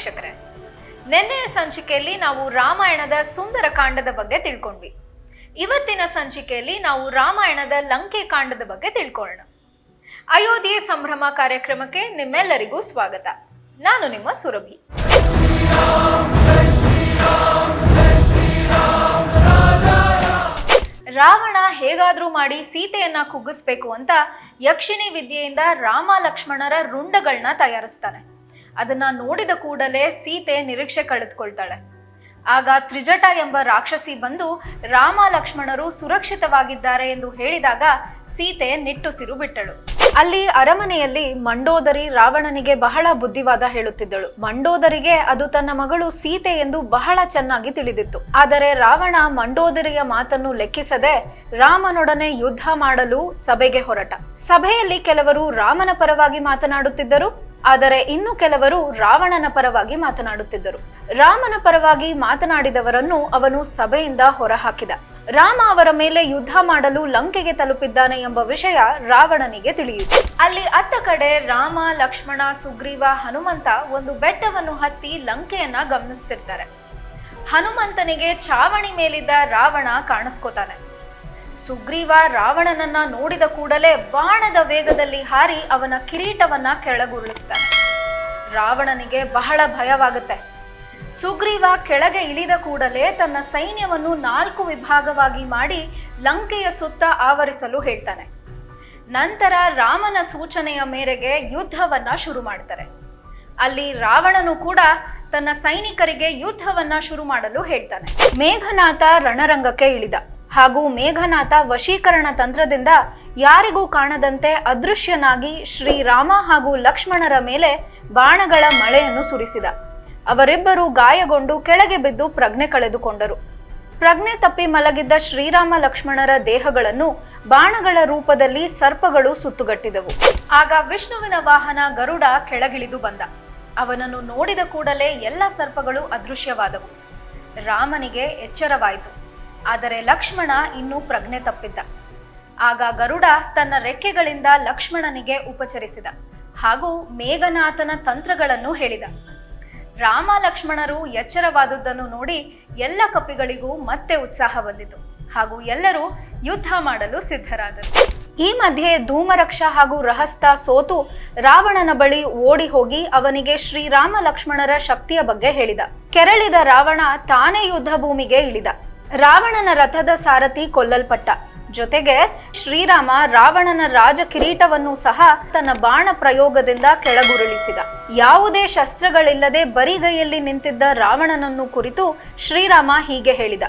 ವೀಕ್ಷಕರೇ ನಿನ್ನೆಯ ಸಂಚಿಕೆಯಲ್ಲಿ ನಾವು ರಾಮಾಯಣದ ಸುಂದರ ಕಾಂಡದ ಬಗ್ಗೆ ತಿಳ್ಕೊಂಡ್ವಿ. ಇವತ್ತಿನ ಸಂಚಿಕೆಯಲ್ಲಿ ನಾವು ರಾಮಾಯಣದ ಲಂಕೆ ಕಾಂಡದ ಬಗ್ಗೆ ತಿಳ್ಕೊಳ್ಳೋಣ. ಅಯೋಧ್ಯೆ ಸಂಭ್ರಮ ಕಾರ್ಯಕ್ರಮಕ್ಕೆ ನಿಮ್ಮೆಲ್ಲರಿಗೂ ಸ್ವಾಗತ. ನಾನು ನಿಮ್ಮ ಸುರಭಿ. ರಾವಣ ಹೇಗಾದ್ರೂ ಮಾಡಿ ಸೀತೆಯನ್ನ ಕುಗ್ಗಿಸ್ಬೇಕು ಅಂತ ಯಕ್ಷಿಣಿ ವಿದ್ಯೆಯಿಂದ ರಾಮ ಲಕ್ಷ್ಮಣರ ರುಂಡಗಳನ್ನ ತಯಾರಿಸ್ತಾನೆ. ಅದನ್ನ ನೋಡಿದ ಕೂಡಲೇ ಸೀತೆ ನಿರೀಕ್ಷೆ ಕಳೆದುಕೊಳ್ತಾಳೆ. ಆಗ ತ್ರಿಜಟ ಎಂಬ ರಾಕ್ಷಸಿ ಬಂದು ರಾಮ ಲಕ್ಷ್ಮಣರು ಸುರಕ್ಷಿತವಾಗಿದ್ದಾರೆ ಎಂದು ಹೇಳಿದಾಗ ಸೀತೆ ನಿಟ್ಟುಸಿರು ಬಿಟ್ಟಳು. ಅಲ್ಲಿ ಅರಮನೆಯಲ್ಲಿ ಮಂಡೋದರಿ ರಾವಣನಿಗೆ ಬಹಳ ಬುದ್ಧಿವಾದ ಹೇಳುತ್ತಿದ್ದಳು. ಮಂಡೋದರಿಗೆ ಅದು ತನ್ನ ಮಗಳು ಸೀತೆ ಎಂದು ಬಹಳ ಚೆನ್ನಾಗಿ ತಿಳಿದಿತ್ತು. ಆದರೆ ರಾವಣ ಮಂಡೋದರಿಯ ಮಾತನ್ನು ಲೆಕ್ಕಿಸದೆ ರಾಮನೊಡನೆ ಯುದ್ಧ ಮಾಡಲು ಸಭೆಗೆ ಹೊರಟ. ಸಭೆಯಲ್ಲಿ ಕೆಲವರು ರಾಮನ ಪರವಾಗಿ ಮಾತನಾಡುತ್ತಿದ್ದರು ಆದರೆ ಇನ್ನು ಕೆಲವರು ರಾವಣನ ಪರವಾಗಿ ಮಾತನಾಡುತ್ತಿದ್ದರು. ರಾಮನ ಪರವಾಗಿ ಮಾತನಾಡಿದವರನ್ನು ಅವನು ಸಭೆಯಿಂದ ಹೊರಹಾಕಿದ. ರಾಮ ಅವರ ಮೇಲೆ ಯುದ್ಧ ಮಾಡಲು ಲಂಕೆಗೆ ತಲುಪಿದ್ದಾನೆ ಎಂಬ ವಿಷಯ ರಾವಣನಿಗೆ ತಿಳಿಯಿತು. ಅಲ್ಲಿ ಅತ್ತ ಕಡೆ ರಾಮ, ಲಕ್ಷ್ಮಣ, ಸುಗ್ರೀವ, ಹನುಮಂತ ಒಂದು ಬೆಟ್ಟವನ್ನು ಹತ್ತಿ ಲಂಕೆಯನ್ನ ಗಮನಿಸ್ತಿರ್ತಾರೆ. ಹನುಮಂತನಿಗೆ ಚಾವಣಿ ಮೇಲಿದ್ದ ರಾವಣ ಕಾಣಿಸ್ಕೋತಾನೆ. ಸುಗ್ರೀವ ರಾವಣನನ್ನ ನೋಡಿದ ಕೂಡಲೇ ಬಾಣದ ವೇಗದಲ್ಲಿ ಹಾರಿ ಅವನ ಕಿರೀಟವನ್ನ ಕೆಳಗುರುಳಿಸ್ತಾನೆ. ರಾವಣನಿಗೆ ಬಹಳ ಭಯವಾಗುತ್ತೆ. ಸುಗ್ರೀವ ಕೆಳಗೆ ಇಳಿದ ಕೂಡಲೇ ತನ್ನ ಸೈನ್ಯವನ್ನು ನಾಲ್ಕು ವಿಭಾಗವಾಗಿ ಮಾಡಿ ಲಂಕೆಯ ಸುತ್ತ ಆವರಿಸಲು ಹೇಳ್ತಾನೆ. ನಂತರ ರಾಮನ ಸೂಚನೆಯ ಮೇರೆಗೆ ಯುದ್ಧವನ್ನ ಶುರು ಮಾಡ್ತಾರೆ. ಅಲ್ಲಿ ರಾವಣನು ಕೂಡ ತನ್ನ ಸೈನಿಕರಿಗೆ ಯುದ್ಧವನ್ನ ಶುರು ಮಾಡಲು ಹೇಳ್ತಾನೆ. ಮೇಘನಾಥ ರಣರಂಗಕ್ಕೆ ಇಳಿದ. ಹಾಗೂ ಮೇಘನಾಥ ವಶೀಕರಣ ತಂತ್ರದಿಂದ ಯಾರಿಗೂ ಕಾಣದಂತೆ ಅದೃಶ್ಯನಾಗಿ ಶ್ರೀರಾಮ ಹಾಗೂ ಲಕ್ಷ್ಮಣರ ಮೇಲೆ ಬಾಣಗಳ ಮಳೆಯನ್ನು ಸುರಿಸಿದ. ಅವರಿಬ್ಬರು ಗಾಯಗೊಂಡು ಕೆಳಗೆ ಬಿದ್ದು ಪ್ರಜ್ಞೆ ಕಳೆದುಕೊಂಡರು. ಪ್ರಜ್ಞೆ ತಪ್ಪಿ ಮಲಗಿದ್ದ ಶ್ರೀರಾಮ ಲಕ್ಷ್ಮಣರ ದೇಹಗಳನ್ನು ಬಾಣಗಳ ರೂಪದಲ್ಲಿ ಸರ್ಪಗಳು ಸುತ್ತುಗಟ್ಟಿದವು. ಆಗ ವಿಷ್ಣುವಿನ ವಾಹನ ಗರುಡ ಕೆಳಗಿಳಿದು ಬಂದ. ಅವನನ್ನು ನೋಡಿದ ಕೂಡಲೇ ಎಲ್ಲ ಸರ್ಪಗಳು ಅದೃಶ್ಯವಾದವು. ರಾಮನಿಗೆ ಎಚ್ಚರವಾಯಿತು. ಆದರೆ ಲಕ್ಷ್ಮಣ ಇನ್ನೂ ಪ್ರಜ್ಞೆ ತಪ್ಪಿದ್ದ. ಆಗ ಗರುಡ ತನ್ನ ರೆಕ್ಕೆಗಳಿಂದ ಲಕ್ಷ್ಮಣನಿಗೆ ಉಪಚರಿಸಿದ. ಹಾಗೂ ಮೇಘನಾಥನ ತಂತ್ರಗಳನ್ನು ಹೇಳಿದ. ರಾಮ ಲಕ್ಷ್ಮಣರು ಎಚ್ಚರವಾದುದನ್ನು ನೋಡಿ ಎಲ್ಲ ಕಪಿಗಳಿಗೂ ಮತ್ತೆ ಉತ್ಸಾಹ ಬಂದಿತು. ಹಾಗೂ ಎಲ್ಲರೂ ಯುದ್ಧ ಮಾಡಲು ಸಿದ್ಧರಾದರು. ಈ ಮಧ್ಯೆ ಧೂಮರಕ್ಷ ಹಾಗೂ ರಹಸ್ತ ಸೋತು ರಾವಣನ ಬಳಿ ಓಡಿ ಹೋಗಿ ಅವನಿಗೆ ಶ್ರೀರಾಮ ಲಕ್ಷ್ಮಣರ ಶಕ್ತಿಯ ಬಗ್ಗೆ ಹೇಳಿದ. ಕೆರಳಿದ ರಾವಣ ತಾನೇ ಯುದ್ಧ ಭೂಮಿಗೆ ಇಳಿದ. ರಾವಣನ ರಥದ ಸಾರಥಿ ಕೊಲ್ಲಲ್ಪಟ್ಟ. ಜೊತೆಗೆ ಶ್ರೀರಾಮ ರಾವಣನ ರಾಜ ಕಿರೀಟವನ್ನು ಸಹ ತನ್ನ ಬಾಣ ಪ್ರಯೋಗದಿಂದ ಕೆಳಗುರುಳಿಸಿದ. ಯಾವುದೇ ಶಸ್ತ್ರಗಳಿಲ್ಲದೆ ಬರಿಗೈಯಲ್ಲಿ ನಿಂತಿದ್ದ ರಾವಣನನ್ನು ಕುರಿತು ಶ್ರೀರಾಮ ಹೀಗೆ ಹೇಳಿದ.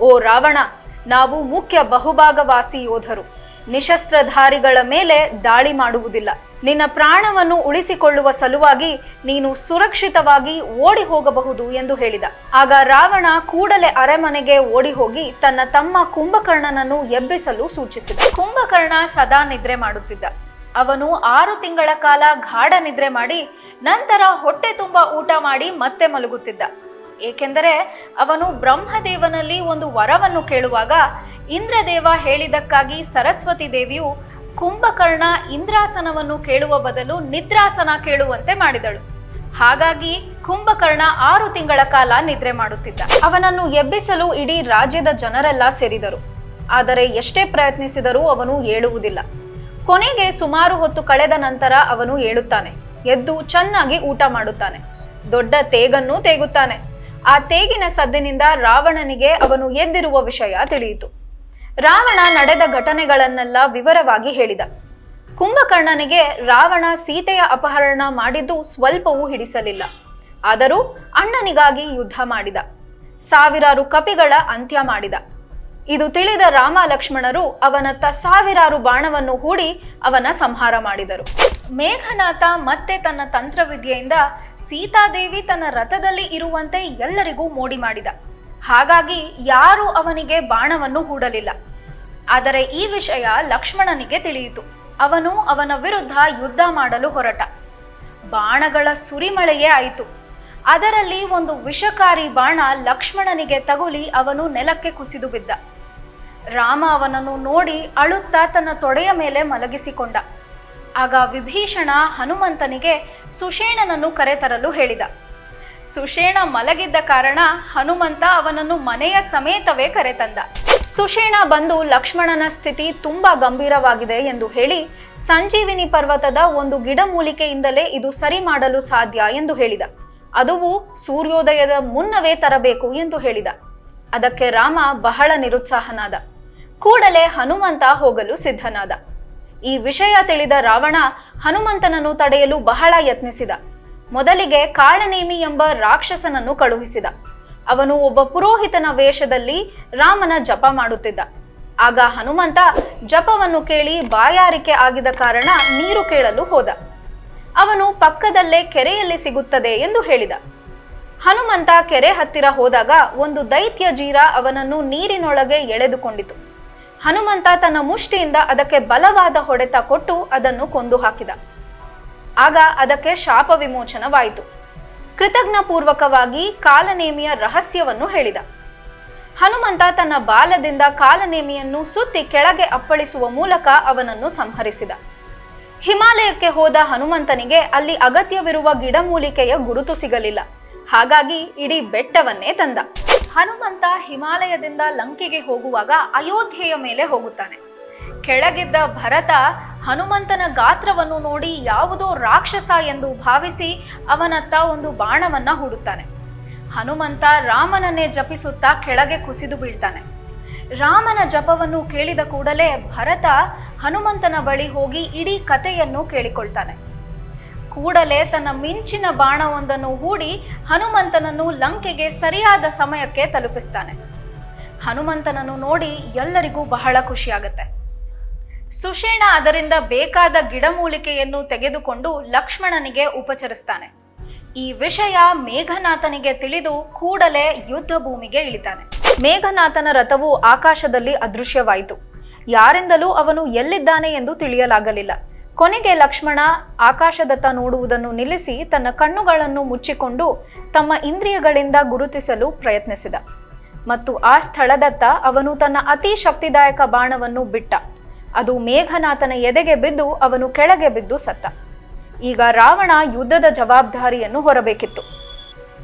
ಓ ರಾವಣ, ನಾವು ಮುಖ್ಯ ಬಹುಭಾಗವಾಸಿ ಯೋಧರು. ನಿಶಸ್ತ್ರಧಾರಿಗಳ ಮೇಲೆ ದಾಳಿ ಮಾಡುವುದಿಲ್ಲ. ನಿನ್ನ ಪ್ರಾಣವನ್ನು ಉಳಿಸಿಕೊಳ್ಳುವ ಸಲುವಾಗಿ ನೀನು ಸುರಕ್ಷಿತವಾಗಿ ಓಡಿ ಹೋಗಬಹುದು ಎಂದು ಹೇಳಿದ. ಆಗ ರಾವಣ ಕೂಡಲೇ ಅರಮನೆಗೆ ಓಡಿ ಹೋಗಿ ತನ್ನ ತಮ್ಮ ಕುಂಭಕರ್ಣನನ್ನು ಎಬ್ಬಿಸಲು ಸೂಚಿಸಿದ. ಕುಂಭಕರ್ಣ ಸದಾ ನಿದ್ರೆ ಮಾಡುತ್ತಿದ್ದ. ಅವನು ಆರು ತಿಂಗಳ ಕಾಲ ಗಾಢ ನಿದ್ರೆ ಮಾಡಿ ನಂತರ ಹೊಟ್ಟೆ ತುಂಬ ಊಟ ಮಾಡಿ ಮತ್ತೆ ಮಲಗುತ್ತಿದ್ದ. ಏಕೆಂದರೆ ಅವನು ಬ್ರಹ್ಮದೇವನಲ್ಲಿ ಒಂದು ವರವನ್ನು ಕೇಳುವಾಗ ಇಂದ್ರದೇವ ಹೇಳಿದಕ್ಕಾಗಿ ಸರಸ್ವತಿ ದೇವಿಯು ಕುಂಭಕರ್ಣ ಇಂದ್ರಾಸನವನ್ನು ಕೇಳುವ ಬದಲು ನಿದ್ರಾಸನ ಕೇಳುವಂತೆ ಮಾಡಿದಳು. ಹಾಗಾಗಿ ಕುಂಭಕರ್ಣ ಆರು ತಿಂಗಳ ಕಾಲ ನಿದ್ರೆ ಮಾಡುತ್ತಿದ್ದ. ಅವನನ್ನು ಎಬ್ಬಿಸಲು ಇಡೀ ರಾಜ್ಯದ ಜನರೆಲ್ಲ ಸೇರಿದರು. ಆದರೆ ಎಷ್ಟೇ ಪ್ರಯತ್ನಿಸಿದರೂ ಅವನು ಏಳುವುದಿಲ್ಲ. ಕೊನೆಗೆ ಸುಮಾರು ಹೊತ್ತು ಕಳೆದ ನಂತರ ಅವನು ಏಳುತ್ತಾನೆ. ಎದ್ದು ಚೆನ್ನಾಗಿ ಊಟ ಮಾಡುತ್ತಾನೆ. ದೊಡ್ಡ ತೇಗನ್ನು ತೇಗುತ್ತಾನೆ. ಆ ತೇಗಿನ ಸದ್ದಿನಿಂದ ರಾವಣನಿಗೆ ಅವನು ಎದ್ದಿರುವ ವಿಷಯ ತಿಳಿಯಿತು. ರಾವಣ ನಡೆದ ಘಟನೆಗಳನ್ನೆಲ್ಲ ವಿವರವಾಗಿ ಹೇಳಿದ. ಕುಂಭಕರ್ಣನಿಗೆ ರಾವಣ ಸೀತೆಯ ಅಪಹರಣ ಮಾಡಿದ್ದು ಸ್ವಲ್ಪವೂ ಹಿಡಿಸಲಿಲ್ಲ. ಆದರೂ ಅಣ್ಣನಿಗಾಗಿ ಯುದ್ಧ ಮಾಡಿದ. ಸಾವಿರಾರು ಕಪಿಗಳ ಅಂತ್ಯ ಮಾಡಿದ. ಇದು ತಿಳಿದ ರಾಮ ಲಕ್ಷ್ಮಣರು ಅವನತ್ತ ಸಾವಿರಾರು ಬಾಣವನ್ನು ಹೂಡಿ ಅವನ ಸಂಹಾರ ಮಾಡಿದರು. ಮೇಘನಾಥ ಮತ್ತೆ ತನ್ನ ತಂತ್ರವಿದ್ಯೆಯಿಂದ ಸೀತಾದೇವಿ ತನ್ನ ರಥದಲ್ಲಿ ಇರುವಂತೆ ಎಲ್ಲರಿಗೂ ಮೋಡಿ ಮಾಡಿದ. ಹಾಗಾಗಿ ಯಾರೂ ಅವನಿಗೆ ಬಾಣವನ್ನು ಹೂಡಲಿಲ್ಲ. ಆದರೆ ಈ ವಿಷಯ ಲಕ್ಷ್ಮಣನಿಗೆ ತಿಳಿಯಿತು. ಅವನು ಅವನ ವಿರುದ್ಧ ಯುದ್ಧ ಮಾಡಲು ಹೊರಟ. ಬಾಣಗಳ ಸುರಿಮಳೆಯೇ ಆಯಿತು. ಅದರಲ್ಲಿ ಒಂದು ವಿಷಕಾರಿ ಬಾಣ ಲಕ್ಷ್ಮಣನಿಗೆ ತಗುಲಿ ಅವನು ನೆಲಕ್ಕೆ ಕುಸಿದು ಬಿದ್ದ. ರಾಮ ಅವನನ್ನು ನೋಡಿ ಅಳುತ್ತಾ ತನ್ನ ತೊಡೆಯ ಮೇಲೆ ಮಲಗಿಸಿಕೊಂಡ. ಆಗ ವಿಭೀಷಣ ಹನುಮಂತನಿಗೆ ಸುಷೇಣನನ್ನು ಕರೆತರಲು ಹೇಳಿದ. ಸುಷೇಣ ಮಲಗಿದ್ದ ಕಾರಣ ಹನುಮಂತ ಅವನನ್ನು ಮನೆಯ ಸಮೇತವೇ ಕರೆತಂದ. ಸುಷೇಣ ಬಂದು ಲಕ್ಷ್ಮಣನ ಸ್ಥಿತಿ ತುಂಬಾ ಗಂಭೀರವಾಗಿದೆ ಎಂದು ಹೇಳಿ ಸಂಜೀವಿನಿ ಪರ್ವತದ ಒಂದು ಗಿಡಮೂಲಿಕೆಯಿಂದಲೇ ಇದು ಸರಿ ಮಾಡಲು ಸಾಧ್ಯ ಎಂದು ಹೇಳಿದ. ಅದುವು ಸೂರ್ಯೋದಯದ ಮುನ್ನವೇ ತರಬೇಕು ಎಂದು ಹೇಳಿದ. ಅದಕ್ಕೆ ರಾಮ ಬಹಳ ನಿರುತ್ಸಾಹನಾದ. ಕೂಡಲೇ ಹನುಮಂತ ಹೋಗಲು ಸಿದ್ಧನಾದ. ಈ ವಿಷಯ ತಿಳಿದ ರಾವಣ ಹನುಮಂತನನ್ನು ತಡೆಯಲು ಬಹಳ ಯತ್ನಿಸಿದ. ಮೊದಲಿಗೆ ಕಾಳನೇಮಿ ಎಂಬ ರಾಕ್ಷಸನನ್ನು ಕಳುಹಿಸಿದ. ಅವನು ಒಬ್ಬ ಪುರೋಹಿತನ ವೇಷದಲ್ಲಿ ರಾಮನ ಜಪ ಮಾಡುತ್ತಿದ್ದ. ಆಗ ಹನುಮಂತ ಜಪವನ್ನು ಕೇಳಿ ಬಾಯಾರಿಕೆ ಆಗಿದ ಕಾರಣ ನೀರು ಕೇಳಲು ಹೋದ. ಅವನು ಪಕ್ಕದಲ್ಲೇ ಕೆರೆಯಲ್ಲಿ ಸಿಗುತ್ತದೆ ಎಂದು ಹೇಳಿದ. ಹನುಮಂತ ಕೆರೆ ಹತ್ತಿರ ಹೋದಾಗ ಒಂದು ದೈತ್ಯ ಜೀರ ಅವನನ್ನು ನೀರಿನೊಳಗೆ ಎಳೆದುಕೊಂಡಿತು. ಹನುಮಂತ ತನ್ನ ಮುಷ್ಟಿಯಿಂದ ಅದಕ್ಕೆ ಬಲವಾದ ಹೊಡೆತ ಕೊಟ್ಟು ಅದನ್ನು ಕೊಂದು ಹಾಕಿದ. ಆಗ ಅದಕ್ಕೆ ಶಾಪ ವಿಮೋಚನವಾಯಿತು. ಕೃತಜ್ಞ ಪೂರ್ವಕವಾಗಿ ಕಾಲನೇಮಿಯ ರಹಸ್ಯವನ್ನು ಹೇಳಿದ. ಹನುಮಂತ ತನ್ನ ಬಾಲದಿಂದ ಕಾಲನೇಮಿಯನ್ನು ಸುತ್ತಿ ಕೆಳಗೆ ಅಪ್ಪಳಿಸುವ ಮೂಲಕ ಅವನನ್ನು ಸಂಹರಿಸಿದ. ಹಿಮಾಲಯಕ್ಕೆ ಹೋದ ಹನುಮಂತನಿಗೆ ಅಲ್ಲಿ ಅಗತ್ಯವಿರುವ ಗಿಡಮೂಲಿಕೆಯ ಗುರುತು ಸಿಗಲಿಲ್ಲ. ಹಾಗಾಗಿ ಇಡೀ ಬೆಟ್ಟವನ್ನೇ ತಂದ. ಹನುಮಂತ ಹಿಮಾಲಯದಿಂದ ಲಂಕೆಗೆ ಹೋಗುವಾಗ ಅಯೋಧ್ಯೆಯ ಮೇಲೆ ಹೋಗುತ್ತಾನೆ. ಕೆಳಗಿದ್ದ ಭರತ ಹನುಮಂತನ ಗಾತ್ರವನ್ನು ನೋಡಿ ಯಾವುದೋ ರಾಕ್ಷಸ ಎಂದು ಭಾವಿಸಿ ಅವನತ್ತ ಒಂದು ಬಾಣವನ್ನ ಹೂಡುತ್ತಾನೆ. ಹನುಮಂತ ರಾಮನನ್ನೇ ಜಪಿಸುತ್ತಾ ಕೆಳಗೆ ಕುಸಿದು ಬೀಳ್ತಾನೆ. ರಾಮನ ಜಪವನ್ನು ಕೇಳಿದ ಕೂಡಲೇ ಭರತ ಹನುಮಂತನ ಬಳಿ ಹೋಗಿ ಇಡೀ ಕಥೆಯನ್ನು ಕೇಳಿಕೊಳ್ತಾನೆ. ಕೂಡಲೇ ತನ್ನ ಮಿಂಚಿನ ಬಾಣವೊಂದನ್ನು ಹೂಡಿ ಹನುಮಂತನನ್ನು ಲಂಕೆಗೆ ಸರಿಯಾದ ಸಮಯಕ್ಕೆ ತಲುಪಿಸ್ತಾನೆ. ಹನುಮಂತನನ್ನು ನೋಡಿ ಎಲ್ಲರಿಗೂ ಬಹಳ ಖುಷಿಯಾಗುತ್ತೆ. ಸುಷೇಣ ಅದರಿಂದ ಬೇಕಾದ ಗಿಡಮೂಲಿಕೆಯನ್ನು ತೆಗೆದುಕೊಂಡು ಲಕ್ಷ್ಮಣನಿಗೆ ಉಪಚರಿಸ್ತಾನೆ. ಈ ವಿಷಯ ಮೇಘನಾಥನಿಗೆ ತಿಳಿದು ಕೂಡಲೇ ಯುದ್ಧ ಭೂಮಿಗೆ ಇಳಿತಾನೆ. ಮೇಘನಾಥನ ರಥವು ಆಕಾಶದಲ್ಲಿ ಅದೃಶ್ಯವಾಯಿತು. ಯಾರಿಂದಲೂ ಅವನು ಎಲ್ಲಿದ್ದಾನೆ ಎಂದು ತಿಳಿಯಲಾಗಲಿಲ್ಲ. ಕೊನೆಗೆ ಲಕ್ಷ್ಮಣ ಆಕಾಶದತ್ತ ನೋಡುವುದನ್ನು ನಿಲ್ಲಿಸಿ ತನ್ನ ಕಣ್ಣುಗಳನ್ನು ಮುಚ್ಚಿಕೊಂಡು ತಮ್ಮ ಇಂದ್ರಿಯಗಳಿಂದ ಗುರುತಿಸಲು ಪ್ರಯತ್ನಿಸಿದ. ಮತ್ತು ಆ ಸ್ಥಳದತ್ತ ಅವನು ತನ್ನ ಅತಿ ಶಕ್ತಿದಾಯಕ ಬಾಣವನ್ನು ಬಿಟ್ಟ. ಅದು ಮೇಘನಾಥನ ಎದೆಗೆ ಬಿದ್ದು ಅವನು ಕೆಳಗೆ ಬಿದ್ದು ಸತ್ತ. ಈಗ ರಾವಣ ಯುದ್ಧದ ಜವಾಬ್ದಾರಿಯನ್ನು ಹೊರಬೇಕಿತ್ತು.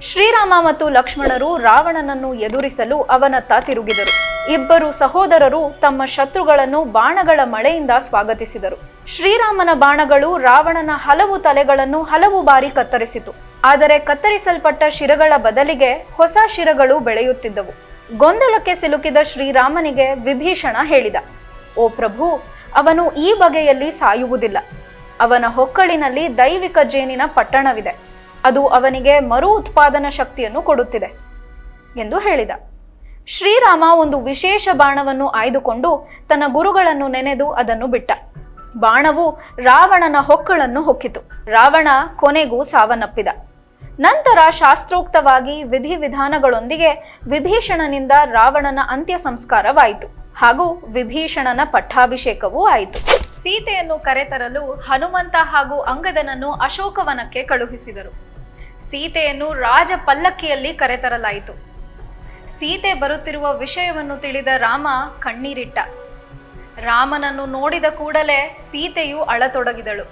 ಶ್ರೀರಾಮ ಮತ್ತು ಲಕ್ಷ್ಮಣರು ರಾವಣನನ್ನು ಎದುರಿಸಲು ಅವನತ್ತ ತಿರುಗಿದರು. ಇಬ್ಬರು ಸಹೋದರರು ತಮ್ಮ ಶತ್ರುಗಳನ್ನು ಬಾಣಗಳ ಮಳೆಯಿಂದ ಸ್ವಾಗತಿಸಿದರು. ಶ್ರೀರಾಮನ ಬಾಣಗಳು ರಾವಣನ ಹಲವು ತಲೆಗಳನ್ನು ಹಲವು ಬಾರಿ ಕತ್ತರಿಸಿತು. ಆದರೆ ಕತ್ತರಿಸಲ್ಪಟ್ಟ ಶಿರಗಳ ಬದಲಿಗೆ ಹೊಸ ಶಿರಗಳು ಬೆಳೆಯುತ್ತಿದ್ದವು. ಗೊಂದಲಕ್ಕೆ ಸಿಲುಕಿದ ಶ್ರೀರಾಮನಿಗೆ ವಿಭೀಷಣ ಹೇಳಿದ, ಓ ಪ್ರಭು, ಅವನು ಈ ಬಗೆಯಲ್ಲಿ ಸಾಯುವುದಿಲ್ಲ. ಅವನ ಹೊಕ್ಕಳಿನಲ್ಲಿ ದೈವಿಕ ಜೇನಿನ ಪಟ್ಟಣವಿದೆ. ಅದು ಅವನಿಗೆ ಮರು ಉತ್ಪಾದನಾ ಶಕ್ತಿಯನ್ನು ಕೊಡುತ್ತಿದೆ, ಎಂದು ಹೇಳಿದ. ಶ್ರೀರಾಮ ಒಂದು ವಿಶೇಷ ಬಾಣವನ್ನು ಆಯ್ದುಕೊಂಡು ತನ್ನ ಗುರುಗಳನ್ನು ನೆನೆದು ಅದನ್ನು ಬಿಟ್ಟ. ಬಾಣವು ರಾವಣನ ಹೊಕ್ಕಳನ್ನು ಹೊಕ್ಕಿತು. ರಾವಣ ಕೊನೆಗೂ ಸಾವನ್ನಪ್ಪಿದ. ನಂತರ ಶಾಸ್ತ್ರೋಕ್ತವಾಗಿ ವಿಧಿವಿಧಾನಗಳೊಂದಿಗೆ ವಿಭೀಷಣನಿಂದ ರಾವಣನ ಅಂತ್ಯ ಸಂಸ್ಕಾರವಾಯಿತು ಹಾಗೂ ವಿಭೀಷಣನ ಪಟ್ಟಾಭಿಷೇಕವೂ ಆಯಿತು. ಸೀತೆಯನ್ನು ಕರೆತರಲು ಹನುಮಂತ ಹಾಗೂ ಅಂಗದನನ್ನು ಅಶೋಕವನಕ್ಕೆ ಕಳುಹಿಸಿದರು. ಸೀತೆಯನ್ನು ರಾಜ ಪಲ್ಲಕ್ಕಿಯಲ್ಲಿ ಕರೆತರಲಾಯಿತು. ಸೀತೆ ಬರುತ್ತಿರುವ ವಿಷಯವನ್ನು ತಿಳಿದ ರಾಮ ಕಣ್ಣೀರಿಟ್ಟ. ರಾಮನನ್ನು ನೋಡಿದ ಕೂಡಲೇ ಸೀತೆಯು ಅಳತೊಡಗಿದಳು.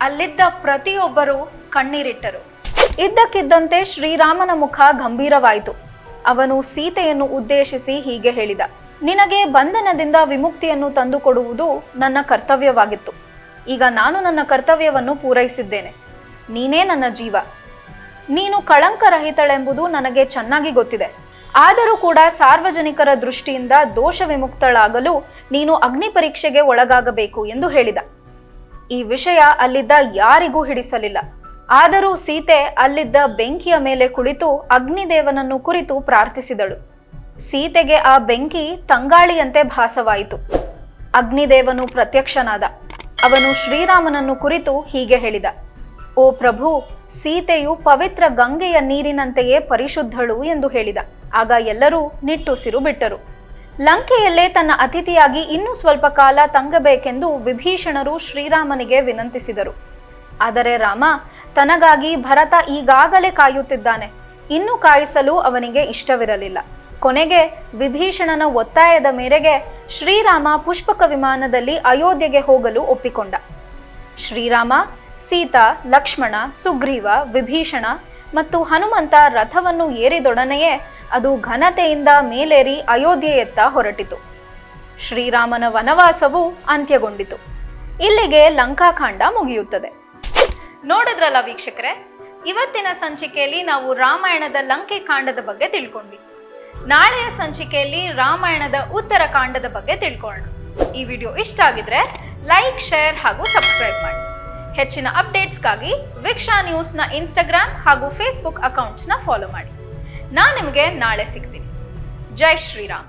ಅಲ್ಲಿದ್ದ ಪ್ರತಿಯೊಬ್ಬರು ಕಣ್ಣೀರಿಟ್ಟರು. ಇದ್ದಕ್ಕಿದ್ದಂತೆ ಶ್ರೀರಾಮನ ಮುಖ ಗಂಭೀರವಾಯಿತು. ಅವನು ಸೀತೆಯನ್ನು ಉದ್ದೇಶಿಸಿ ಹೀಗೆ ಹೇಳಿದ, ನಿನಗೆ ಬಂಧನದಿಂದ ವಿಮುಕ್ತಿಯನ್ನು ತಂದುಕೊಡುವುದು ನನ್ನ ಕರ್ತವ್ಯವಾಗಿತ್ತು. ಈಗ ನಾನು ನನ್ನ ಕರ್ತವ್ಯವನ್ನು ಪೂರೈಸಿದ್ದೇನೆ. ನೀನೇ ನನ್ನ ಜೀವ. ನೀನು ಕಳಂಕರಹಿತಳೆಂಬುದು ನನಗೆ ಚೆನ್ನಾಗಿ ಗೊತ್ತಿದೆ. ಆದರೂ ಕೂಡ ಸಾರ್ವಜನಿಕರ ದೃಷ್ಟಿಯಿಂದ ದೋಷ ವಿಮುಕ್ತಳಾಗಲು ನೀನು ಅಗ್ನಿ ಪರೀಕ್ಷೆಗೆ ಒಳಗಾಗಬೇಕು ಎಂದು ಹೇಳಿದ. ಈ ವಿಷಯ ಅಲ್ಲಿದ್ದ ಯಾರಿಗೂ ಹಿಡಿಸಲಿಲ್ಲ. ಆದರೂ ಸೀತೆ ಅಲ್ಲಿದ್ದ ಬೆಂಕಿಯ ಮೇಲೆ ಕುಳಿತು ಅಗ್ನಿದೇವನನ್ನು ಕುರಿತು ಪ್ರಾರ್ಥಿಸಿದಳು. ಸೀತೆಗೆ ಆ ಬೆಂಕಿ ತಂಗಾಳಿಯಂತೆ ಭಾಸವಾಯಿತು. ಅಗ್ನಿದೇವನು ಪ್ರತ್ಯಕ್ಷನಾದ. ಅವನು ಶ್ರೀರಾಮನನ್ನು ಕುರಿತು ಹೀಗೆ ಹೇಳಿದ. ಓ ಪ್ರಭು ಸೀತೆಯು ಪವಿತ್ರ ಗಂಗೆಯ ನೀರಿನಂತೆಯೇ ಪರಿಶುದ್ಧಳು ಎಂದು ಹೇಳಿದ. ಆಗ ಎಲ್ಲರೂ ನಿಟ್ಟುಸಿರು ಬಿಟ್ಟರು. ಲಂಕೆಯಲ್ಲೇ ತನ್ನ ಅತಿಥಿಯಾಗಿ ಇನ್ನೂ ಸ್ವಲ್ಪ ಕಾಲ ತಂಗಬೇಕೆಂದು ವಿಭೀಷಣರು ಶ್ರೀರಾಮನಿಗೆ ವಿನಂತಿಸಿದರು. ಆದರೆ ರಾಮ, ತನಗಾಗಿ ಭರತ ಈಗಾಗಲೇ ಕಾಯುತ್ತಿದ್ದಾನೆ. ಇನ್ನೂ ಕಾಯಿಸಲು ಅವನಿಗೆ ಇಷ್ಟವಿರಲಿಲ್ಲ. ಕೊನೆಗೆ ವಿಭೀಷಣನ ಒತ್ತಾಯದ ಮೇರೆಗೆ ಶ್ರೀರಾಮ ಪುಷ್ಪಕ ವಿಮಾನದಲ್ಲಿ ಅಯೋಧ್ಯೆಗೆ ಹೋಗಲು ಒಪ್ಪಿಕೊಂಡ. ಶ್ರೀರಾಮ ಸೀತಾ, ಲಕ್ಷ್ಮಣ, ಸುಗ್ರೀವ, ವಿಭೀಷಣ ಮತ್ತು ಹನುಮಂತ ರಥವನ್ನು ಏರಿದೊಡನೆಯೇ ಅದು ಘನತೆಯಿಂದ ಮೇಲೇರಿ ಅಯೋಧ್ಯೆಯತ್ತ ಹೊರಟಿತು. ಶ್ರೀರಾಮನ ವನವಾಸವು ಅಂತ್ಯಗೊಂಡಿತು. ಇಲ್ಲಿಗೆ ಲಂಕಾಕಾಂಡ ಮುಗಿಯುತ್ತದೆ. ನೋಡಿದ್ರಲ್ಲ ವೀಕ್ಷಕರೇ, ಇವತ್ತಿನ ಸಂಚಿಕೆಯಲ್ಲಿ ನಾವು ರಾಮಾಯಣದ ಲಂಕೆ ಕಾಂಡದ ಬಗ್ಗೆ ತಿಳ್ಕೊಂಡ್ವಿ. ನಾಳೆಯ ಸಂಚಿಕೆಯಲ್ಲಿ ರಾಮಾಯಣದ ಉತ್ತರ ಕಾಂಡದ ಬಗ್ಗೆ ತಿಳ್ಕೊಳ್ಳೋಣ. ಈ ವಿಡಿಯೋ ಇಷ್ಟ ಆಗಿದ್ರೆ ಲೈಕ್, ಶೇರ್ ಹಾಗೂ ಸಬ್ಸ್ಕ್ರೈಬ್ ಮಾಡಿ. ಹೆಚ್ಚಿನ ಅಪ್ಡೇಟ್ಸ್ಗಾಗಿ ವಿಕ್ಷಾ ನ್ಯೂಸ್ನ ಇನ್ಸ್ಟಾಗ್ರಾಮ್ ಹಾಗೂ ಫೇಸ್ಬುಕ್ ಅಕೌಂಟ್ಸ್ನ ಫಾಲೋ ಮಾಡಿ. ನಾನು ನಿಮಗೆ ನಾಳೆ ಸಿಗ್ತೀನಿ. ಜೈ ಶ್ರೀರಾಮ್.